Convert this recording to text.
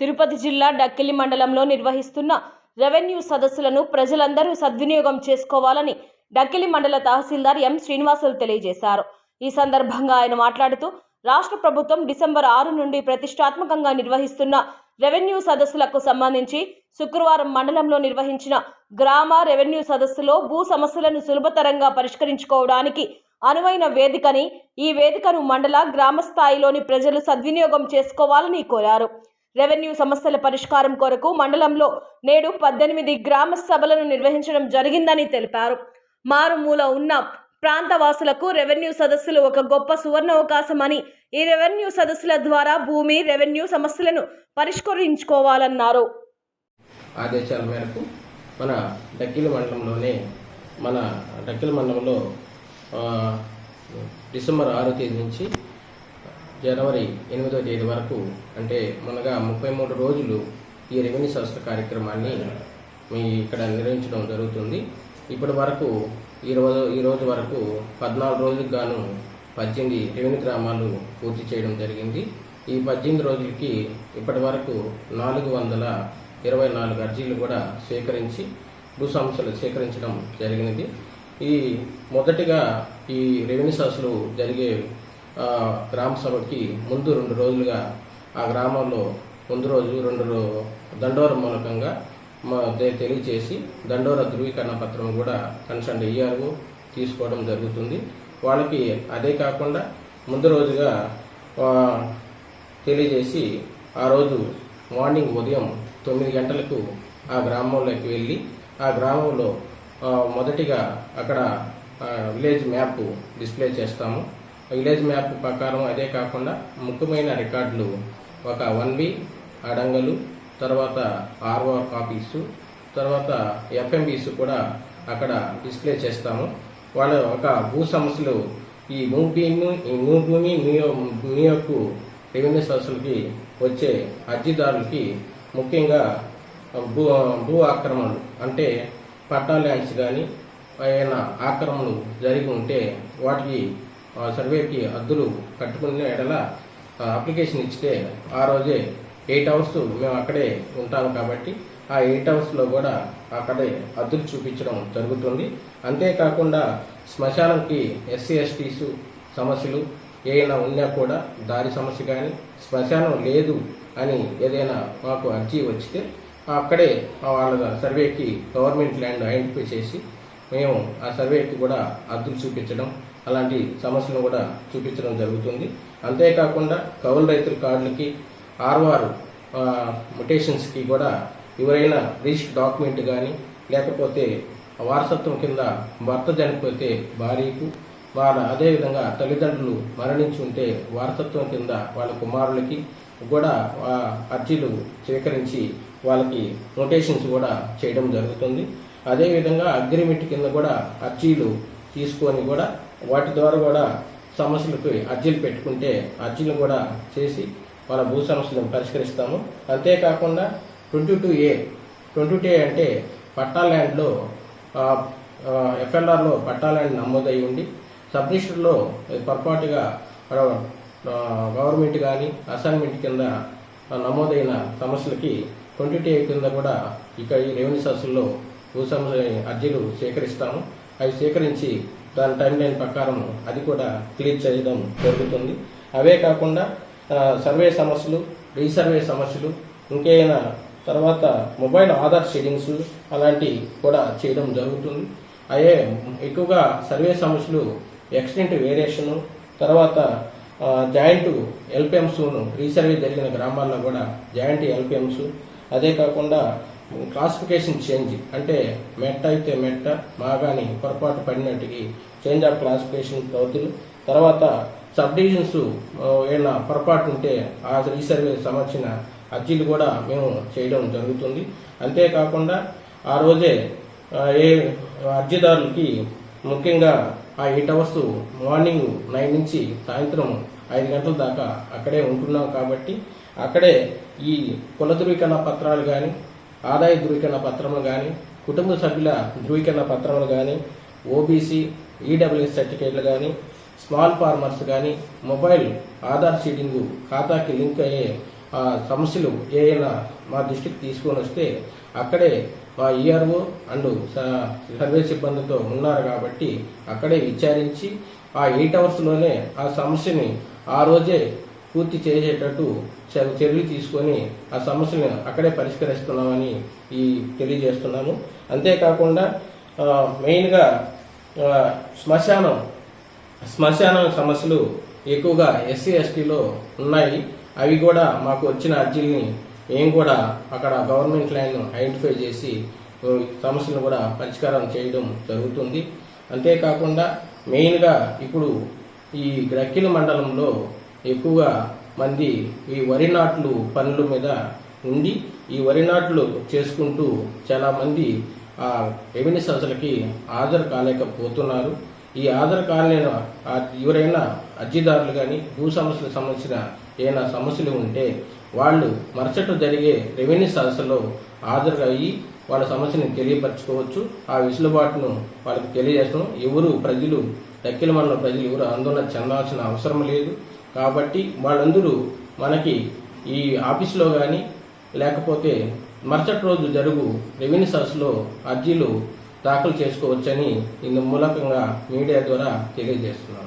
తిరుపతి జిల్లా డక్కిలి మండలంలో నిర్వహిస్తున్న రెవెన్యూ సదస్సులను ప్రజలందరూ సద్వినియోగం చేసుకోవాలని డక్కిలి మండల తహసీల్దార్ ఎం శ్రీనివాసులు తెలియజేశారు. ఈ సందర్భంగా ఆయన మాట్లాడుతూ రాష్ట్ర ప్రభుత్వం డిసెంబర్ ఆరు నుండి ప్రతిష్టాత్మకంగా నిర్వహిస్తున్న రెవెన్యూ సదస్సులకు సంబంధించి శుక్రవారం మండలంలో నిర్వహించిన గ్రామ రెవెన్యూ సదస్సులో భూ సమస్యలను సులభతరంగా పరిష్కరించుకోవడానికి అనువైన వేదికని ఈ వేదికను మండల గ్రామ స్థాయిలోని ప్రజలు సద్వినియోగం చేసుకోవాలని కోరారు. రెవెన్యూ సమస్యల పరిష్కారం కొరకు మండలంలో నేడు పద్దెనిమిది గ్రామ సభలను నిర్వహించడం జరిగిందని తెలిపారు. మారుమూల ఉన్న ప్రాంత వాసులకు రెవెన్యూ సదస్సులు ఒక గొప్ప సువర్ణ అవకాశం అని ఈ రెవెన్యూ సదస్సుల ద్వారా భూమి రెవెన్యూ సమస్యలను పరిష్కరించుకోవాలన్నారు. ఆదేశాల మేరకు మన డక్కిల మండలంలోనే మన డక్కిల మండలంలో డిసెంబర్ ఆరో తేదీ నుంచి జనవరి ఎనిమిదో తేదీ వరకు అంటే మనగా ముప్పై మూడు రోజులు ఈ రెవెన్యూ సంస్థ కార్యక్రమాన్ని మీ ఇక్కడ నిర్వహించడం జరుగుతుంది. ఇప్పటి వరకు ఈ రోజు ఈ రోజు వరకు పద్నాలుగు రోజులకు గాను పద్దెనిమిది రెవెన్యూ గ్రామాలు పూర్తి చేయడం జరిగింది. ఈ పద్దెనిమిది రోజులకి ఇప్పటి వరకు నాలుగు వందల ఇరవై నాలుగు అర్జీలు కూడా స్వీకరించి భూ సమస్యలు స్వీకరించడం జరిగినది. ఈ మొదటిగా ఈ రెవెన్యూ సంస్థలు జరిగే గ్రామ సభకి ముందు రెండు రోజులుగా ఆ గ్రామంలో ముందు రోజు రెండు దండోర మూలకంగా మా తెలియచేసి దండోర ధృవీకరణ పత్రం కూడా కన్సల్ట్ ఈఆర్ఓ తీసుకోవడం జరుగుతుంది. వాళ్ళకి అదే కాకుండా ముందు రోజుగా తెలియజేసి ఆ రోజు మార్నింగ్ ఉదయం తొమ్మిది గంటలకు ఆ గ్రామంలోకి వెళ్ళి ఆ గ్రామంలో మొదటిగా అక్కడ విలేజ్ మ్యాప్ డిస్ప్లే చేస్తాము. విలేజ్ మ్యాప్ ప్రకారం అదే కాకుండా ముఖ్యమైన రికార్డులు. ఒక వన్ బి అడంగలు తర్వాత ఆర్ఓ ఆఫీసు తర్వాత ఎఫ్ఎంబీస్ కూడా అక్కడ డిస్ప్లే చేస్తాము. వాళ్ళ ఒక భూ సమస్యలు ఈ భూమి ఈ భూ భూమి మీ యొక్క రెవెన్యూ సంస్థలకి వచ్చే అర్జీదారులకి ముఖ్యంగా భూ భూ ఆక్రమణలు అంటే పట్టా ల్యాండ్స్ కానీ ఏమైనా ఆక్రమణలు జరిగి ఉంటే వాటికి సర్వేకి అద్దులు కట్టుకున్న ఎడల అప్లికేషన్ ఇచ్చితే ఆ రోజే ఎయిట్ అవర్స్ మేము అక్కడే ఉంటాము కాబట్టి ఆ ఎయిట్ అవర్స్లో కూడా అక్కడే అద్దులు చూపించడం జరుగుతుంది. అంతేకాకుండా శ్మశానంకి ఎస్సీ ఎస్టీస్ సమస్యలు ఏమైనా ఉన్నా కూడా దారి సమస్య కానీ శ్మశానం లేదు అని ఏదైనా మాకు అర్జీ వచ్చితే అక్కడే వాళ్ళ సర్వేకి గవర్నమెంట్ ల్యాండ్ ఐడెంటిఫై చేసి మేము ఆ సర్వేకి కూడా అద్దులు చూపించడం అలాంటి సమస్యను కూడా చూపించడం జరుగుతుంది. అంతేకాకుండా కౌలు రైతుల కార్డులకి ఆర్వార్ ముటేషన్స్కి కూడా ఎవరైనా రిజిస్టర్ డాక్యుమెంట్ కానీ లేకపోతే వారసత్వం కింద భర్త చనిపోతే భార్యకు వాళ్ళ అదేవిధంగా తల్లిదండ్రులు మరణించి ఉంటే వారసత్వం కింద వాళ్ళ కుమారులకి కూడా అర్జీలు స్వీకరించి వాళ్ళకి నోటేషన్స్ కూడా చేయడం జరుగుతుంది. అదేవిధంగా అగ్రిమెంట్ కింద కూడా అర్జీలు తీసుకొని కూడా వాటి ద్వారా కూడా సమస్యలకు అర్జీలు పెట్టుకుంటే అర్జీలు కూడా చేసి వాళ్ళ భూ సమస్యలను పరిష్కరిస్తాము. అంతేకాకుండా twenty two A twenty two A అంటే పట్టా ల్యాండ్లో ఎఫ్ఎల్ఆర్లో పట్టా ల్యాండ్ నమోదై ఉండి సబ్ రిజిస్టర్లో పొరపాటుగా గవర్నమెంట్ కానీ అసైన్మెంట్ కింద నమోదైన సమస్యలకి ట్వంటీ టూ ఏ కింద కూడా ఇక ఈ రెవెన్యూ సదస్సుల్లో భూ సమస్య అర్జీలు సేకరిస్తాము. అవి సేకరించి దాని టైం లైన్ ప్రకారం అది కూడా క్లియర్ చేయడం జరుగుతుంది. అవే కాకుండా సర్వే సమస్యలు రీసర్వే సమస్యలు ఇంకేమైనా తర్వాత మొబైల్ ఆధార్ షెడ్డింగ్స్ అలాంటివి కూడా చేయడం జరుగుతుంది. అయ్యే ఎక్కువగా సర్వే సమస్యలు ఎక్స్టెంట్ వేరియేషను తర్వాత జాయింట్ ఎల్పిఎంస్ను రీసర్వే జరిగిన గ్రామాల్లో కూడా జాయింట్ ఎల్పిఎంస్ అదే కాకుండా క్లాసిఫికేషన్ చేంజ్ అంటే మెట్ట అయితే మెట్ట మాగాని పొరపాటు పడినట్టుకి చేంజ్ ఆఫ్ క్లాసిఫికేషన్ రౌతులు తర్వాత సబ్ డివిజన్స్ ఏమైనా పొరపాటు ఉంటే ఆ రీసర్వే సంబంధించిన అర్జీలు కూడా మేము చేయడం జరుగుతుంది. అంతేకాకుండా ఆ రోజే ఏ అర్జీదారులకి ముఖ్యంగా ఆ ఎయిట్ అవర్స్ మార్నింగ్ నైన్ నుంచి సాయంత్రం ఐదు గంటల దాకా అక్కడే ఉంటున్నాం కాబట్టి అక్కడే ఈ కుల ధృవీకరణ పత్రాలు కానీ ఆదాయ ధృవీకరణ పత్రములు కానీ కుటుంబ సభ్యుల ధృవీకరణ పత్రములు కానీ ఓబీసీ ఈడబ్ల్యూఎస్ సర్టిఫికేట్లు కానీ స్మాల్ ఫార్మర్స్ కానీ మొబైల్ ఆధార్ షీటింగ్ ఖాతాకి లింక్ అయ్యే ఆ సమస్యలు ఏమైనా మా దృష్టికి తీసుకొని వస్తే అక్కడే మా ఈఆర్ఓ అండ్ స- సర్వే సిబ్బందితో ఉన్నారు కాబట్టి అక్కడే విచారించి ఆ ఎయిట్ అవర్స్లోనే ఆ సమస్యని ఆ రోజే పూర్తి చేసేటట్టు చర్యలు తీసుకొని ఆ సమస్యలను అక్కడే పరిష్కరిస్తున్నామని ఈ తెలియజేస్తున్నాము. అంతేకాకుండా మెయిన్గా శ్మశానం శ్మశానం సమస్యలు ఎక్కువగా ఎస్సీ ఎస్టీలో ఉన్నాయి. అవి కూడా మాకు వచ్చిన అర్జీల్ని మేము కూడా అక్కడ గవర్నమెంట్ లైన్ ఐడెంటిఫై చేసి సమస్యలను కూడా పరిష్కారం చేయడం జరుగుతుంది. అంతేకాకుండా మెయిన్గా ఇప్పుడు ఈ గ్రక్కిల మండలంలో ఎక్కువగా మంది ఈ వరి నాట్లు పనుల మీద ఉండి ఈ వరి నాట్లు చేసుకుంటూ చాలామంది ఆ రెవెన్యూ సంస్థలకి హాజరు కాలేకపోతున్నారు. ఈ ఆధార్ కాలేని ఎవరైనా అర్జీదారులు కానీ భూ సమస్యలకు సంబంధించిన ఏమైనా సమస్యలు ఉంటే వాళ్ళు మరుసట జరిగే రెవెన్యూ సంస్థలో హాజరు అయ్యి వాళ్ళ సమస్యను తెలియపరచుకోవచ్చు. ఆ వెసులుబాటును వాళ్ళకి తెలియజేస్తాం ఎవరు ప్రజలు దక్కిల మండల ప్రజలు ఎవరు ఆందోళన చెందాల్సిన అవసరం లేదు. కాబట్టి వాళ్ళందరూ మనకి ఈ ఆఫీసులో కానీ లేకపోతే మరుసటి రోజు జరుగు రెవెన్యూ సర్స్లో అర్జీలు దాఖలు చేసుకోవచ్చని ఇందు మూలకంగా మీడియా ద్వారా తెలియజేస్తున్నాను